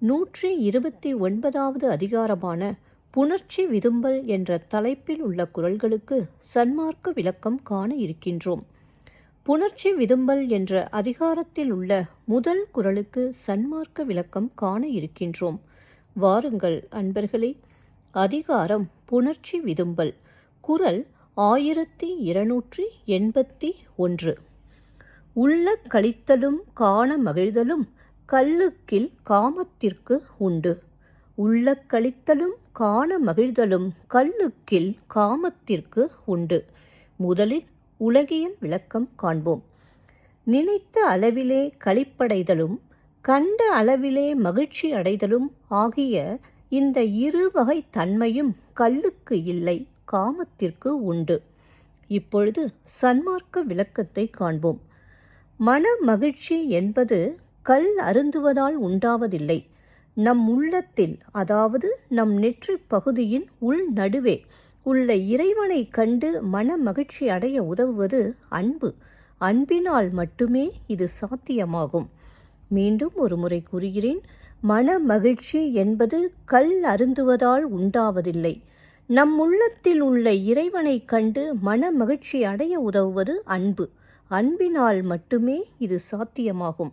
நூற்றி இருபத்தி ஒன்பதாவது அதிகாரமான புணர்ச்சி விதும்பல் என்ற தலைப்பில் உள்ள குரல்களுக்கு சன்மார்க்க விளக்கம் காண இருக்கின்றோம். புணர்ச்சி விதும்பல் என்ற அதிகாரத்தில் உள்ள முதல் குரலுக்கு சன்மார்க்க விளக்கம் காண இருக்கின்றோம். வாருங்கள் அன்பர்களே. அதிகாரம் புணர்ச்சி விதும்பல் குரல் ஆயிரத்தி இருநூற்றி எண்பத்தி ஒன்று. உள்ள கழித்தலும் காண மகிழ்தலும் கல்லுக்கில் காமத்திற்கு உண்டு. உள்ள கழித்தலும் காண மகிழ்தலும் கல்லுக்கில் காமத்திற்கு உண்டு. முதலில் உலகியல் விளக்கம் காண்போம். நினைத்த அளவிலே களிப்படைதலும் கண்ட அளவிலே மகிழ்ச்சி அடைதலும் ஆகிய இந்த இரு வகை தன்மையும் கல்லுக்கு இல்லை காமத்திற்கு உண்டு. இப்பொழுது சன்மார்க்க விளக்கத்தை காண்போம். மன மகிழ்ச்சி என்பது கல் அருந்துவதால் உண்டாவதில்லை. நம் உள்ளத்தில் அதாவது நம் நெற்றி பகுதியின் உள் நடுவே உள்ள இறைவனை கண்டு மன மகிழ்ச்சி அடைய உதவுவது அன்பு. அன்பினால் மட்டுமே இது சாத்தியமாகும். மீண்டும் ஒரு முறை கூறுகிறேன் மன மகிழ்ச்சி என்பது கல் அருந்துவதால் உண்டாவதில்லை. நம் உள்ளத்தில் உள்ள இறைவனை கண்டு மன மகிழ்ச்சி அடைய உதவுவது அன்பு. அன்பினால் மட்டுமே இது சாத்தியமாகும்.